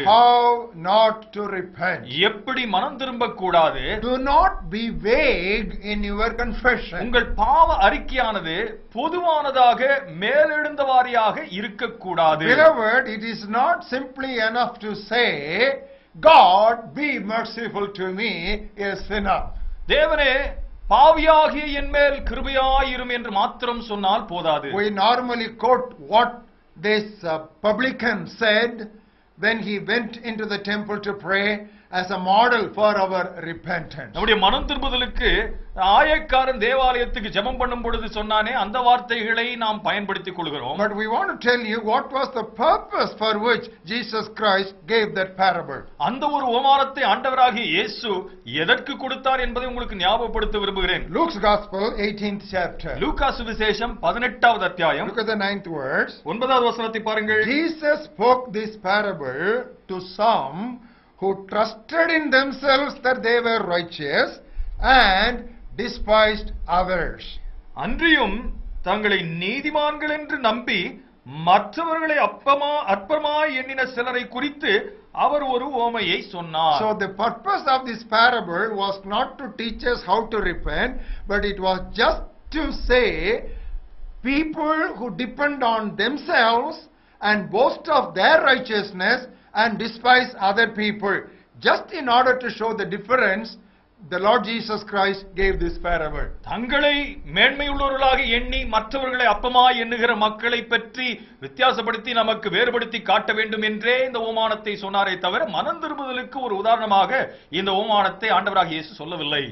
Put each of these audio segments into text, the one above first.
how not to repent. எப்படி மனம் திரும்ப கூடாது Do not be vague in your confession. உங்கள் பாவ அறிக்கையானது பொதுவானதாக மேலெழுந்த வாரியாக இருக்கக்கூடாது Beloved, it is not simply enough to say, God, be merciful to me, a sinner. தேவனே பாவியாகிய என் மேல் கிருபையாயிரும் என்று மாத்திரம் சொன்னால் போதாது We normally quote what this uh, publican said when he went into the temple to pray as a model for our repentance. நம்முடைய மனம் திரும்புதலுக்கு ஆயக்காரன் தேவாலயத்துக்கு ஜெபம் பண்ணும் பொழுது சொன்னானே அந்த வார்த்தைகளை நாம் பயன்படுத்திக் கொள்கிறோம் But we want to tell you what was the purpose for which Jesus Christ gave that parable. அந்த ஒரு உபமானத்தை ஆண்டவராகிய இயேசு எதற்கு கொடுத்தார் என்பதை உங்களுக்கு ஞாபகப்படுத்த விரும்புகிறேன் Luke's Gospel, 18th chapter. லூக்கா சுவிசேஷம் பதினெட்டாவது அத்தியாயம் Look at the ninth words. ஒன்பதாவது வசனத்தை பாருங்கள் Jesus spoke this parable to some who trusted in themselves that they were righteous and despised others. அன்றியும் தங்களை நீதிமான்கள் என்று நம்பி மற்றவர்களை அப்பமா அற்பமாய் எண்ணின சிலரை குறித்து அவர் ஒரு ஓமையை சொன்னார் So the purpose of this parable was not to teach us how to repent, but it was just to say people who depend on themselves and boast of their righteousness and despise other people. Just in order to show the difference, the Lord Jesus Christ gave this parable. தங்களை மேன்மையுள்ளவர்களாக எண்ணி மற்றவர்களை அப்பமா எண்ணுகிற மக்களை பற்றி வித்தியாசப்படுத்தி நமக்கு வேறுபடுத்தி காட்ட வேண்டும் என்றே இந்த ஓமானத்தை சொன்னாரே தவிர மனம் திரும்புதலுக்கு ஒரு உதாரணமாக இந்த ஓமானத்தை ஆண்டவராக இயேசு சொல்லவில்லை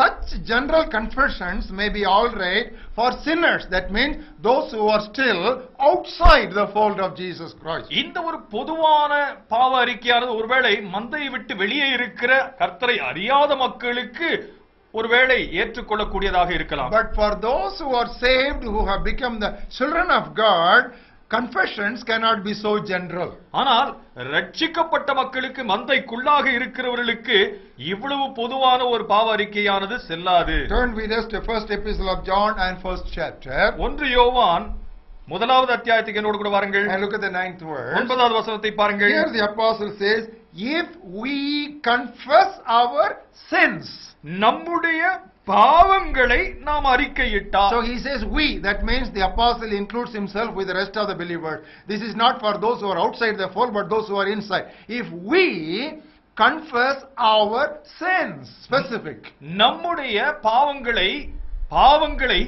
Such general confessions may be all right for sinners. That means those who are still outside the fold of Jesus Christ. இந்த ஒரு பொதுவான பாவ அறிக்கையானது ஒருவேளை மந்தையை விட்டு வெளியே இருக்கிற கர்த்தரை அறியாத மக்களுக்கு ஒருவேளை ஏற்றுக்கொள்ளக்கூடியதாக இருக்கலாம் But for those who are saved, who have become the children of God, confessions cannot be so general. ஆனால் ரட்சிக்கப்பட்ட மக்களுக்கு மந்தைக்குள்ளாக இருக்கிறவர்களுக்கு இவ்வளவு பொதுவான ஒரு பாவ அறிக்கையானது செல்லாது Turn with us to first epistle of John and first chapter ஒன்று யோவான் முதலாவது அத்தியாயத்துக்கு என்னோடு கூட வாருங்கள் and look at the ninth verse. ஒன்பதாவது வசனத்தை பாருங்கள் Here the apostle says, if we confess our sins. நம்முடைய பாவங்களை நாம் அறிக்கையிட்டால் So he says we, that means the apostle includes himself with the rest of the believers. This is not for those who are outside the fold, but those who are inside. If we confess our sins, specific. நம்முடைய பாவங்களை பாவங்களை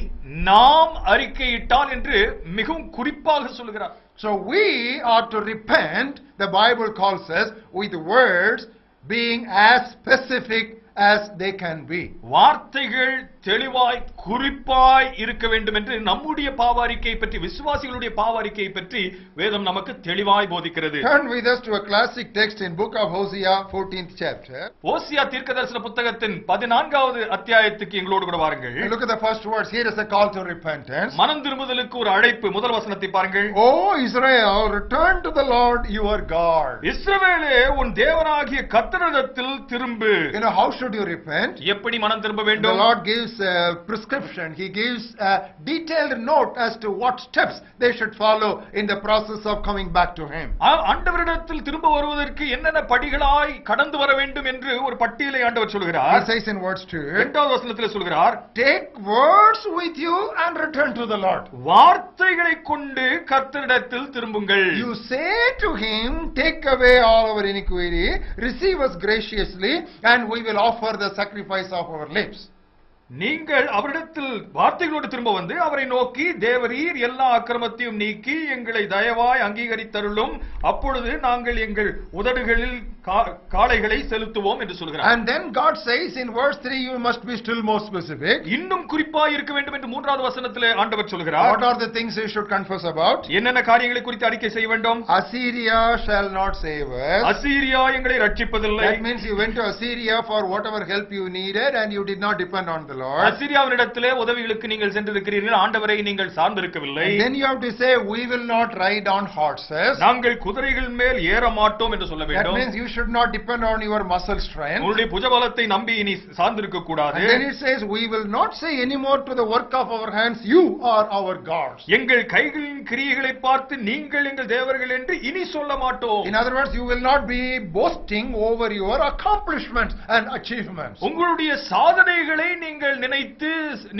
நாம் அறிக்கையிட்டால் என்று மிகவும் குறிப்பாக சொல்கிறார் So we are to repent, the Bible calls us, with words being as specific as they can be. வார்த்தைகள் தெளிவாய் குறிப்பாய் இருக்க வேண்டும் என்று நம்முடைய பாவ அறிக்கை பற்றி விசுவாசிகளுடைய பாவ அறிக்கை பற்றி வேதம் நமக்கு தெளிவாய் போதிக்கிறது Turn with us to a classic text in book of Hosea, 14th chapter. ஓசியா தீர்க்கதரிசன புத்தகத்தின் பதினான்காவது அத்தியாயத்துக்கு எங்களோடு கூட வாருங்கள் look at the first words. Here is a call to repentance. மனம் திரும்புதலுக்கு ஒரு அழைப்பு முதல் வசனத்தை பாருங்கள் O Israel, return to the Lord your God. இஸ்ரவேலே உன் தேவனாகிய கர்த்தரிடத்தில் திரும்பு You know, how should you repent? எப்படி மனம் திரும்ப The வேண்டும் Lord gives a prescription. He gives a detailed note as to what steps they should follow in the process of coming back to Him. ஆண்டவரிடத்தில் திரும்ப வருவதற்கு என்னென்ன படிகளாய் கடந்து வர வேண்டும் என்று ஒரு பட்டியலை ஆண்டவர் He சொல்கிறார் says in verse 2, இரண்டாவது வசனத்தில் சொல்கிறார் Take words with you and return to the Lord. வார்த்தைகளை கொண்டு கர்த்தரிடத்தில் திரும்புங்கள் You say to Him, Take away all our iniquity, receive us graciously, and we will offer the sacrifice of our lips. நீங்கள் அவரிடத்தில் வார்த்தைகளோடு திரும்ப வந்து அவரை நோக்கி தேவரீர் எல்லா அக்கிரமத்தையும் நீக்கி எங்களை தயவாய் அங்கீகரித்தருளும் அப்பொழுது நாங்கள் எங்கள் உதடுகளில் காளைகளை செலுத்துவோம் என்று சொல்கிறார் And then God says in verse 3, You must be still more specific. இன்னும் குறிப்பாய் இருக்க வேண்டும் என்று மூன்றாவது வசனத்திலே ஆண்டவர் சொல்கிறார் What are the things you should confess about? என்னென்ன காரியங்களை குறித்து அறிக்கை செய்ய வேண்டும் Assyria shall not save us. அசீரியா எங்களை ரட்சிப்பதில்லை That means you went to Assyria for whatever help you needed and you did not depend on the Lord. அசிரியாவினிடத்திலே உதவிகளுக்கு நீங்கள் சென்றிருக்கிறீர்கள் ஆண்டவரை நீங்கள் சார்ந்திருக்கவில்லை then you have to say, we will not ride on horses. நாங்கள் குதிரைகள் மேல் ஏற மாட்டோம் என்று சொல்ல That வேண்டும் means you should not depend on your muscle strength. உங்களுடைய புஜபலத்தை நம்பி இனி சார்ந்திருக்க கூடாது And then it says, we will not say anymore to the work of our hands, you are our gods. எங்கள் கைகளின் கிரியைகளை பார்த்து நீங்கள் எங்கள் தேவர்கள் என்று இனி சொல்ல மாட்டோம் In other words, you will not be boasting over your accomplishments and achievements. உங்களுடைய சாதனைகளை நீங்கள் நினைத்து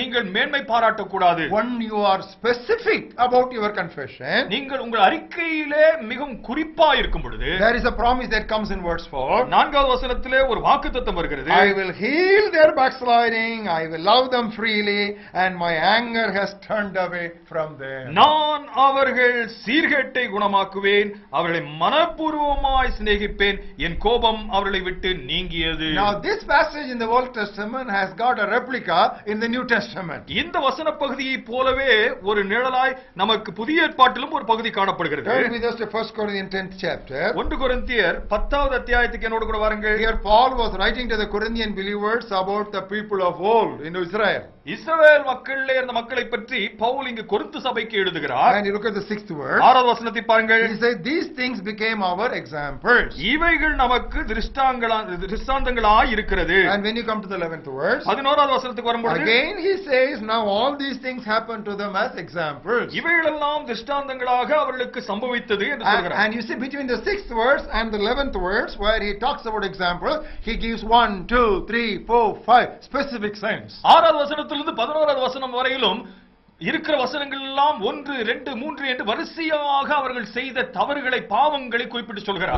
நீங்கள் மேன்மை பாராட்டக்கூடாது When you are specific about your confession, நீங்கள் உங்கள் அறிக்கையிலே மிகவும் குறிப்பா இருக்கும் பொழுது there is a promise that comes in verse 4. நான்காவது வசனத்திலே ஒரு வாக்குத்தத்தம் வருகிறது I will heal their backsliding, I will love them freely, and my anger has turned away from them. நான் அவர்கள் சீர்கேட்டை குணமாக்குவேன் அவர்களை மனப்பூர்வமாய் சிநேகிப்பேன் என் கோபம் அவர்களை விட்டு நீங்கியது Now, this passage in the Old Testament has got a replica in the New Testament. இந்த வசன பகுதியை போலவே ஒரு நிழலாய் நமக்கு புதிய ஏற்பாட்டிலும் ஒரு பகுதி காணப்படுகிறது Turn with us to 1 Corinthians 10th chapter. ஒன்று கொரிந்தியர் பத்தாவது அத்தியாயத்துக்கு என்னோடு கூட வாருங்கள் Here, Paul was writing to the Corinthian believers about the people of old in Israel. இஸ்ரவேல் மக்களிலே இருந்த மக்களை பற்றி பவுல் இங்கு கொரிந்து சபைக்கு எழுதுகிறார் And you look at the sixth verse. ஆறாவது வசனத்தை பாருங்கள் He said, These things became our examples. இவைகள் நமக்கு திருஷ்டாங்களா திருஷ்டாந்தங்களாய் இருக்கிறது And when you come to the 11th verse, பதினோராவது வசனத்துக்கு வரும்பொழுது again he says, Now all these things happen to them as examples. இவைகளெல்லாம் திருஷ்டாந்தங்களாக அவர்களுக்கு சம்பவித்தது என்று And, சொல்கிறார் and you see, between the sixth verse and the eleventh verse, where he talks about example, he gives one, two, three, four, five specific signs. ஆறாவது வசனத்திலிருந்து பதினோராவது வசனம் வரையிலும் இருக்கிற வசனங்கள் எல்லாம் ஒன்று ரெண்டு மூன்று என்று வரிசையாக அவர்கள் செய்த தவறுகளை பாவங்களை குறிப்பிட்டு சொல்கிறார்.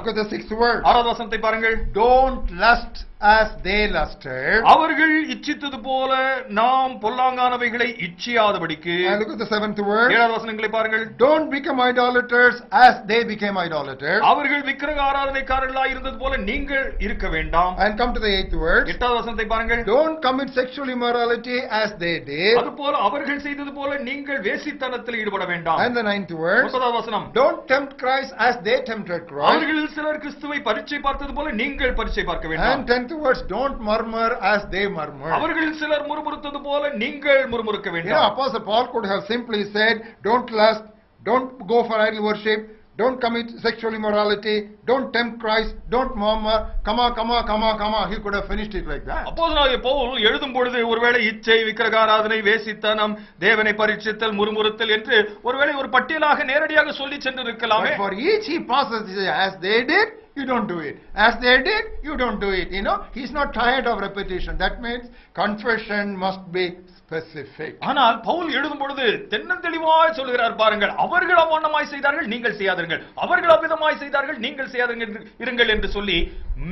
ஆறாவது வசனத்தை பாருங்கள் Don't lust as they lusted. அவர்கள் இச்சித்தது போல நாம் பொல்லாங்கானவைகளை இச்சியாதபடிக்கு And look at the seventh verse. ஏழாவது வசனங்களை பாருங்கள் Don't become idolaters as they became idolaters. அவர்கள் விக்கிரக ஆராதனைக்காரர்களாய் இருந்தது போல நீங்கள் இருக்க வேண்டாம் And come to the eighth verse. எட்டாவது வசனத்தை பாருங்கள் Don't commit sexual immorality as they did. அது போல அவர்கள் செய்தது போல நீங்கள் வேசித்தனத்தில் ஈடுபட வேண்டாம் And the ninth verse. ஒன்பதாவது வசனம் Don't tempt Christ as they tempted Christ. அவர்களில் சிலர் கிறிஸ்துவை பரீட்சை பார்த்தது போல நீங்கள் பரீட்சை பார்க்க வேண்டாம் And tenth verse. Don't murmur as they murmur. அவர்களில் சிலர் முறுமுறுத்தது போல நீங்கள் முறுமுறுக்க வேண்டாம் Apostle Paul could have simply said, don't lust, don't go for idol worship, don't commit sexual immorality, don't tempt Christ, don't murmur, come on, come on, come on, come on. He could have finished it like that. அப்போது பவுல் எழுதும் பொழுது ஒருவேளை இச்சை விக்கிரகாராதனை வேசித்தனம் தேவனை பரீட்சித்தல் முறுமுறுத்தல் என்று ஒருவேளை ஒரு பட்டியலாக நேரடியாக சொல்லி சென்று இருக்கலாமே But for each he passes, as they did, you don't do it. As they did, you don't do it. You know, he's not tired of repetition. That means confession must be specific. ஆனால் பவுல் எழுதும் பொழுது தென்னந்தெளிவாய் சொல்கிறார் பாருங்கள் அவர்கள் அவ்வண்ணமாய் செய்தார்கள் நீங்கள் செய்யாதீர்கள் அவர்கள் அவ்விதமாய் செய்தார்கள் நீங்கள் செய்யாதீர்கள் என்று- இருங்கள் என்று சொல்லி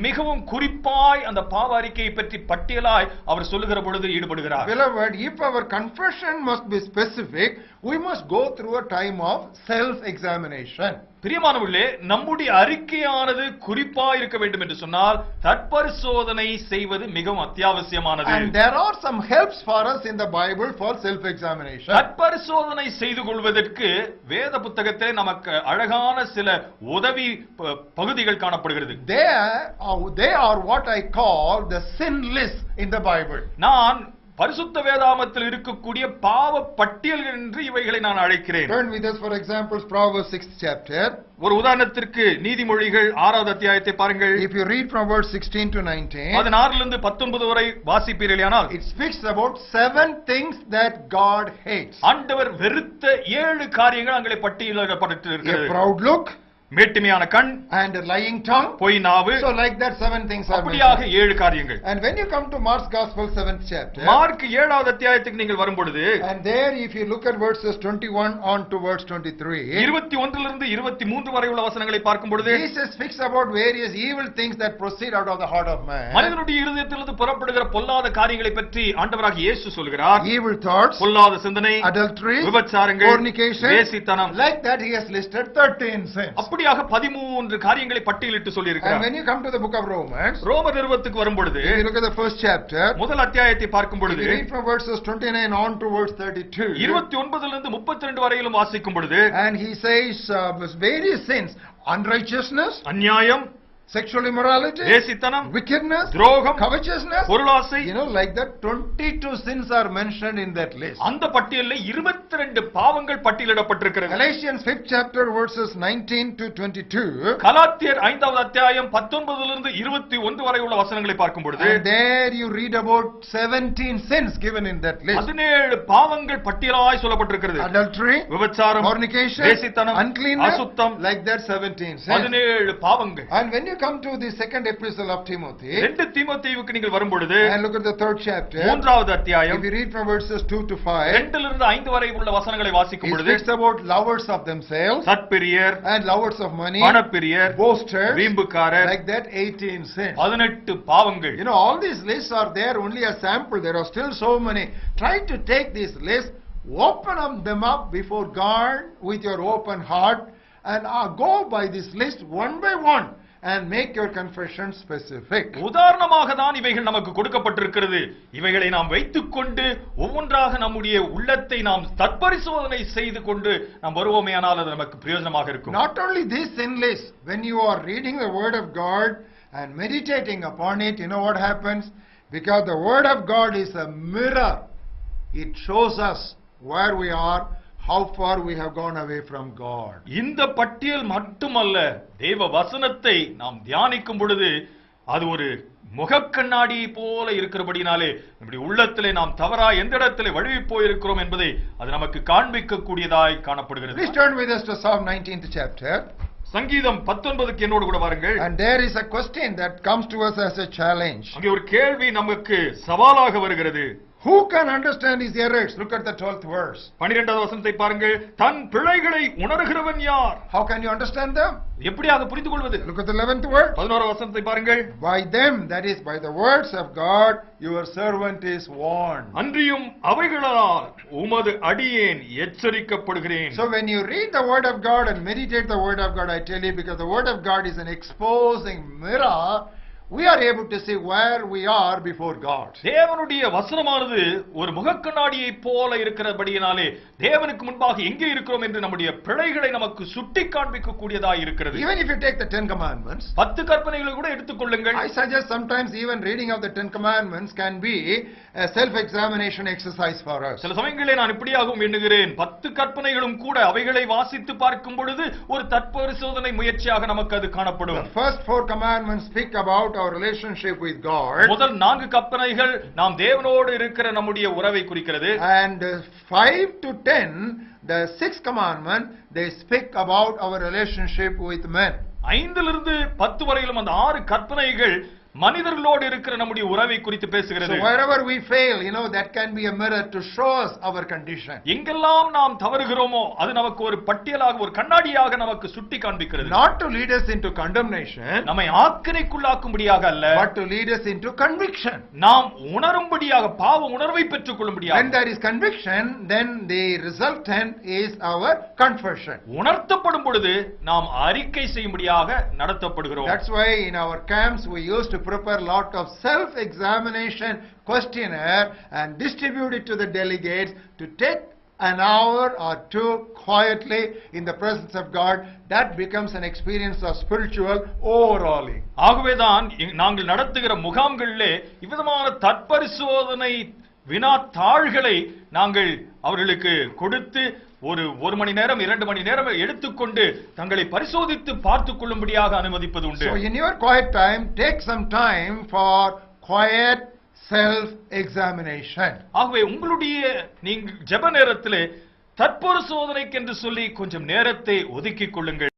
மிகவும் குறிப்பாய் அந்த பாவ அறிக்கையை பற்றி பட்டியலாய் அவர் சொல்லுகிற பொழுது ஈடுபடுகிறார் Beloved, if our confession must be specific, we must go through a time of self-examination. பிரியமானவர்களே நம்முடைய அறிக்கையானது குறிப்பா இருக்க வேண்டும் என்று சொன்னால் தற்பரிசோதனை செய்வது மிகவும் அத்தியாவசியமானது And there are some helps for us in the Bible for self-examination. தற்பரிசோதனை செய்து கொள்வதற்கு வேத புத்தகத்திலே நமக்கு அழகான சில உதவி பகுதிகள் காணப்படுகிறது They are, they are what I call the sin list in the Bible. நான் பரிசுத்த வேதாமத்தில் இருக்கக்கூடிய பாவ பட்டியல்கள் என்று இவைகளை நான் அழைக்கிறேன் Turn with us, for example, Proverbs 6th chapter. ஒரு உதாரணத்திற்கு நீதிமொழிகள் ஆறாவது அத்தியாயத்தை பாருங்கள் If you read from verse 16 to 19, பதினாறிலிருந்து பத்தொன்பது வரை வாசிப்பீர்களானால் it speaks about seven things that God hates. ஆண்டவர் வெறுத்த ஏழு காரியங்கள் அங்கே பட்டியலிடப்பட்டு A proud look மேட்டுமையான கண் and a lying tongue. பொய் நாவு So like that, seven things are அப்படியாக. ஏழு காரியங்கள் And when you come to Mark's Gospel, 7th chapter, Mark ஏழாவது அத்தியாயத்துக்கு நீங்கள் வரும் பொழுது and there if you look at verses 21 on to verse 23, இருபத்தி ஒன்றிலிருந்து இருபத்தி மூன்று வரை உள்ள வசனங்களை பார்க்கும் பொழுது Jesus speaks about various evil things that proceed out of the heart of man. மனிதனுடைய இருதயத்திலிருந்து புறப்படுகிற பொல்லாத காரியங்களை பற்றி ஆண்டவராக இயேசு சொல்கிறார் Evil thoughts, பொல்லாத சிந்தனை adultery, விபச்சாரங்கள் fornication. வேசித்தனம் Like that, he has listed 13 sins. அப்படியாக பதிமூன்று காரியங்களை பட்டியலிட்டு சொல்லியிருக்கிறார் when you come to the book of Romans, ரோம நிறுவத்துக்கு வரும் பொழுது if you look at the first chapter, முதல் அத்தியாயத்தை பார்க்கும் பொழுது you read from verses 29 on to verse 32, இருபத்தி ஒன்பதிலிருந்து முப்பத்தி ரெண்டு வரையிலும் வாசிக்கும் பொழுது and he says uh, various sins, unrighteousness, அநியாயம் sexual immorality, வேசித்தனம் wickedness, துரோகம் covetousness. பொருளாசை You know, like that, 22 sins are mentioned in that list. அந்த பட்டியலில் இருபத்தி ரெண்டு பாவங்கள் பட்டியலிடப்பட்டிருக்கிறது Galatians 5th chapter verses 19 to 22. கலாத்தியர் ஐந்தாவது அத்தியாயம் பத்தொன்பதிலிருந்து இருபத்தி ஒன்று வரை உள்ள வசனங்களை பார்க்கும் பொழுது there you read about 17 sins given in that list. பதினேழு பாவங்கள் பட்டியலாய் சொல்லப்பட்டிருக்கிறது Adultery, விபச்சாரம் fornication, வேசித்தனம் uncleanness, அசுத்தம் like that 17 sins. பதினேழு பாவங்கள் And when you come to the second epistle of Timothy, ரெண்டு தீமோத்தேயுவுக்கு நீங்கள் வரும் பொழுது and look at the third chapter, மூன்றாவது அத்தியாயம் if you read from verses 2 to 5, ரெண்டிலிருந்து ஐந்து வரை உள்ள வசனங்களை வாசிக்கும் it பொழுது speaks about lovers of themselves சத்பிரியர் and lovers of money, பணப்பிரியர் boasters, வீம்புக்காரர் like that 18 sins. பதினெட்டு பாவங்கள் You know, all these lists are there only a sample. There are still so many. Try to take these lists, open up them up before God with your open heart, and uh, go by this list one by one and make your confession specific. உதாரணமாக தான் இவைகள் நமக்கு கொடுக்கப்பட்டிருக்கிறது இவைகளை நாம் வைத்துக்கொண்டு ஒவ்வொன்றாக நம்முடைய உள்ளத்தை நாம் தற்பரிசோதனை செய்து கொண்டு நாம் வருவோமே ஆனால் அது நமக்கு பிரயோஜனமாக இருக்கும் Not only this sin list, when you are reading the Word of God and meditating upon it, you know what happens? Because the Word of God is a mirror. It shows us where we are, how far we have gone away from God. இந்த பட்டியல் மட்டுமல்ல தேவ வசனத்தை நாம் தியானிக்கும் பொழுது அது ஒரு முகக்கண்ணாடியை போல இருக்கிறபடினாலே நம்முடைய உள்ளத்திலே நாம் தவறா எந்த இடத்திலே வழுவி போயிருக்கிறோம் என்பதை அது நமக்கு காண்பிக்க கூடியதாய் காணப்படுகிறது Please turn with us to Psalm 19th chapter. சங்கீதம் பத்தொன்பதுக்கு என்னோடு கூட வாருங்கள் And there is a question that comes to us as a challenge. அங்கே ஒரு கேள்வி நமக்கு சவாலாக வருகிறது Who can understand his errors? Look at the 12th verse. பனிரெண்டாவது வசனத்தை பாருங்கள் தன் பிழைகளை உணர்கிறவன் யார் How can you understand them? எப்படியாக புரிந்து கொள்வது Look at the 11th verse. பதினோரு வசனத்தை பாருங்கள் By them, that is by the words of God, your servant is warned. அன்றியும் அவைகளால் உமது அடியேன் எச்சரிக்கப்படுகிறேன் So when you read the word of God and meditate the word of God, I tell you, because the word of God is an exposing mirror, we are able to see where we are before God. தேவனுடைய வசனமானது ஒரு முகக்கண்ணாடியை போல இருக்கிறபடியினாலே தேவனுக்கு முன்பாக எங்கே இருக்கிறோம் என்று நம்முடைய பிழைகளை நமக்கு சுட்டி காண்பிக்க கூடியதாய் இருக்கிறது Even if you take the Ten Commandments, பத்து கற்பனைகளை கூட எடுத்துக்கொள்ளுங்கள் I suggest sometimes even reading of the Ten Commandments can be a self-examination exercise for us. சில சமயங்களிலே நான் இப்படியாகவும் எண்ணுகிறேன் பத்து கற்பனைகளும் கூட அவைகளை வாசித்து பார்க்கும் பொழுது ஒரு தற்பரிசோதனை முயற்சியாக நமக்கு அது காணப்படும் The first four commandments speak about our relationship with God, முதல் நான்கு கற்பனைகள் நாம் தேவனோடு இருக்கிற நம்முடைய உறவை குறிக்கிறது and uh, five to ten, the sixth commandment, they speak about our relationship with men. ஐந்திலிருந்து பத்து வரையிலும் அந்த ஆறு கற்பனைகள் மனிதர்களோடு இருக்கிற நம்முடைய உறவை குறித்து So பேசுகிறது wherever we fail, you know, that can be a mirror to show us our condition. எங்கெல்லாம் நாம் தவறுகிறோமோ அது நமக்கு ஒரு பட்டியலாக ஒரு கண்ணாடியாக நமக்கு சுட்டி காண்பிக்கிறது Not to lead us into condemnation, நம்மை ஆக்கினைக்குள்ளாக்கும்படியாக அல்ல but to lead us into conviction. நாம் உணரும்படியாக பாவ உணர்வை பெற்றுக் When கொள்ளும்படியாக there is conviction, then the resultant is our confession. உணர்த்தப்படும் பொழுது நாம் அறிக்கை செய்யும்படியாக நடத்தப்படுகிறோம் That's why in our camps we used to prepare lot of self-examination questionnaire and distribute it to the delegates to take an hour or two quietly in the presence of God. That becomes an experience of spiritual overhauling. ஆகவேதான் இ- நாங்கள் நடத்துகிற முகாம்களிலே இவ்விதமான தற்பரிசோதனை வினாத்தாள்களை நாங்கள் அவர்களுக்கு கொடுத்து ஒரு ஒரு மணி நேரம் இரண்டு மணி நேரம் எடுத்துக்கொண்டு தங்களை பரிசோதித்து பார்த்துக் கொள்ளும்படியாக அனுமதிப்பது உண்டு So in your quiet time, take some time for quiet self-examination. ஆகவே உங்களுடைய நீங்கள் ஜெப நேரத்திலே தற்பரிசோதனைக்கு என்று சொல்லி கொஞ்சம் நேரத்தை ஒதுக்கிக் கொள்ளுங்கள்